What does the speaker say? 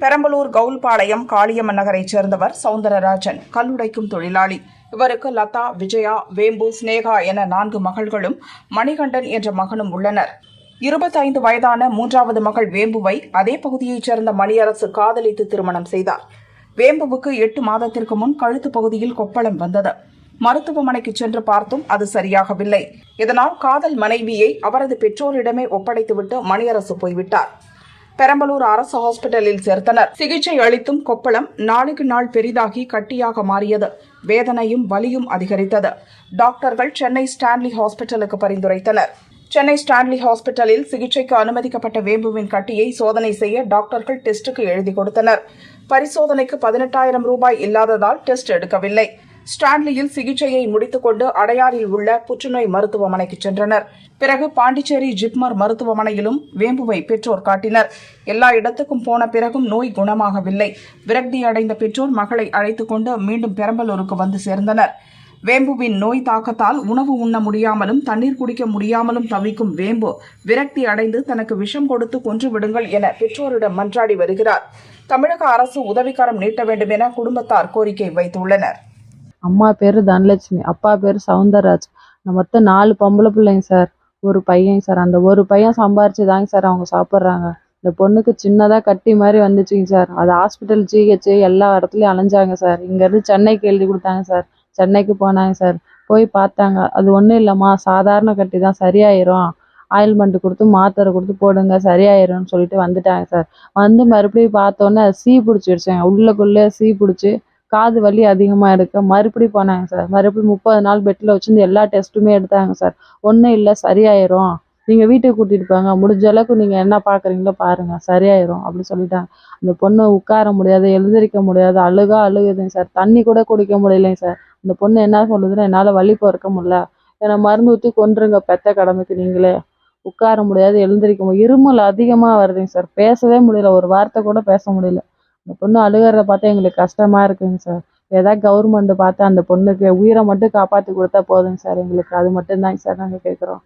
பெரம்பலூர் கவுல்பாளையம் காளியம்மன் நகரைச் சேர்ந்தவர் சவுந்தரராஜன் கல்லுடைக்கும் தொழிலாளி. இவருக்கு லதா விஜயா வேம்பு சினேகா என நான்கு மகள்களும் மணிகண்டன் என்ற மகனும் உள்ளனர். இருபத்தைந்து வயதான மூன்றாவது மகள் வேம்புவை அதே பகுதியைச் சேர்ந்த மணியரசு காதலித்து திருமணம் செய்தார். வேம்புவுக்கு எட்டு மாதத்திற்கு முன் கழுத்து பகுதியில் கொப்பளம் வந்தது. மருத்துவமனைக்கு சென்று பார்த்தும் அது சரியாகவில்லை. இதனால் காதல் மனைவியை அவரது பெற்றோரிடமே ஒப்படைத்துவிட்டு மணியரசு போய்விட்டார். பெரம்பலூர் அரசு ஹாஸ்பிட்டலில் சேர்த்தனர். சிகிச்சை அளித்தும் கொப்பளம் நாளுக்கு நாள் பெரிதாகி கட்டியாக மாறியது. வேதனையும் வலியும் அதிகரித்தது. டாக்டர்கள் சென்னை ஸ்டான்லி ஹாஸ்பிட்டலுக்கு பரிந்துரைத்தனர். சென்னை ஸ்டான்லி ஹாஸ்பிட்டலில் சிகிச்சைக்கு அனுமதிக்கப்பட்ட வேம்புவின் கட்டியை சோதனை செய்ய டாக்டர்கள் டெஸ்டுக்கு எழுதி கொடுத்தனர். பரிசோதனைக்கு பதினெட்டாயிரம் ரூபாய் இல்லாததால் டெஸ்ட் எடுக்கவில்லை. ஸ்டான்லியில் சிகிச்சையை முடித்துக்கொண்டு அடையாறில் உள்ள புற்றுநோய் மருத்துவமனைக்கு சென்றனர். பிறகு பாண்டிச்சேரி ஜிப்மர் மருத்துவமனையிலும் வேம்புவை பெற்றோர் காட்டினர். எல்லா இடத்துக்கும் போன பிறகும் நோய் குணமாகவில்லை. விரக்தி அடைந்த பெற்றோர் மகளை அழைத்துக்கொண்டு மீண்டும் பெரம்பலூருக்கு வந்து சேர்ந்தனர். வேம்புவின் நோய் தாக்கத்தால் உணவு உண்ண முடியாமலும் தண்ணீர் குடிக்க முடியாமலும் தவிக்கும் வேம்பு விரக்தி அடைந்து தனக்கு விஷம் கொடுத்து கொன்று விடுங்கள் என பெற்றோரிடம் மன்றாடி வருகிறார். தமிழக அரசு உதவிக்கரம் நீட்ட வேண்டும் என குடும்பத்தார் கோரிக்கை வைத்துள்ளனர். அம்மா பேர் தனலட்சுமி அப்பா பேர் சவுந்தரராஜ். நான் மொத்தம் நாலு பொம்பளை பிள்ளைங்க சார் ஒரு பையன் சார். அந்த ஒரு பையன் சம்பாரிச்சு தாங்க சார் அவங்க சாப்பிட்றாங்க. இந்த பொண்ணுக்கு சின்னதாக கட்டி மாதிரி வந்துச்சுங்க சார். அது ஹாஸ்பிட்டல் ஜிஹெச் எல்லா இடத்துலையும் அலைஞ்சாங்க சார். இங்கேருந்து சென்னைக்கு எழுதி கொடுத்தாங்க சார். சென்னைக்கு போனாங்க சார். போய் பார்த்தாங்க. அது ஒன்றும் இல்லைம்மா சாதாரண கட்டி தான் சரியாயிரும். ஆயில்மெண்ட் கொடுத்து மாத்திரை கொடுத்து போடுங்க சரியாயிரும்னு சொல்லிட்டு வந்துட்டாங்க சார். வந்து மறுபடியும் பார்த்தோன்னே அது சீ பிடிச்சிடுச்சாங்க உள்ளக்குள்ளே சீ பிடிச்சி காது வலி அதிகமாக எடுக்க மறுபடியும் போனாங்க சார் மறுபடியும் முப்பது நாள் பெட்டில் வச்சுருந்து எல்லா டெஸ்ட்டுமே எடுத்தாங்க சார் ஒன்றும் இல்லை சரியாயிரும். நீங்கள் வீட்டுக்கு கூட்டிகிட்டு போங்க. முடிஞ்ச அளவுக்கு நீங்கள் என்ன பார்க்குறீங்களோ பாருங்கள் சரியாயிரும் அப்படி சொல்லிட்டாங்க. அந்த பொண்ணு உட்கார முடியாது எழுந்திரிக்க முடியாது. அழுகா அழுகுதுங்க சார் தண்ணி கூட குடிக்க முடியலைங்க சார் அந்த பொண்ணு என்ன சொல்லுதுன்னா என்னால் வலி பொறுக்க முடியல. என்னை மருந்து ஊற்றி கொன்றுங்க பெத்த கடமைக்கு நீங்களே. உட்கார முடியாது எழுந்திரிக்க முடியும் இருமல் அதிகமாக வருதுங்க சார் பேசவே முடியல. ஒரு வார்த்தை கூட பேச முடியல. அந்த பொண்ணு அழுகிறத பார்த்தா எங்களுக்கு கஷ்டமா இருக்குங்க சார். ஏதாவது கவர்மெண்ட் பார்த்து அந்த பொண்ணுக்கு உயிரை மட்டும் காப்பாற்றி கொடுத்தா போதுங்க சார். எங்களுக்கு அது மட்டும்தாங்க சார் நாங்கள் கேட்குறோம்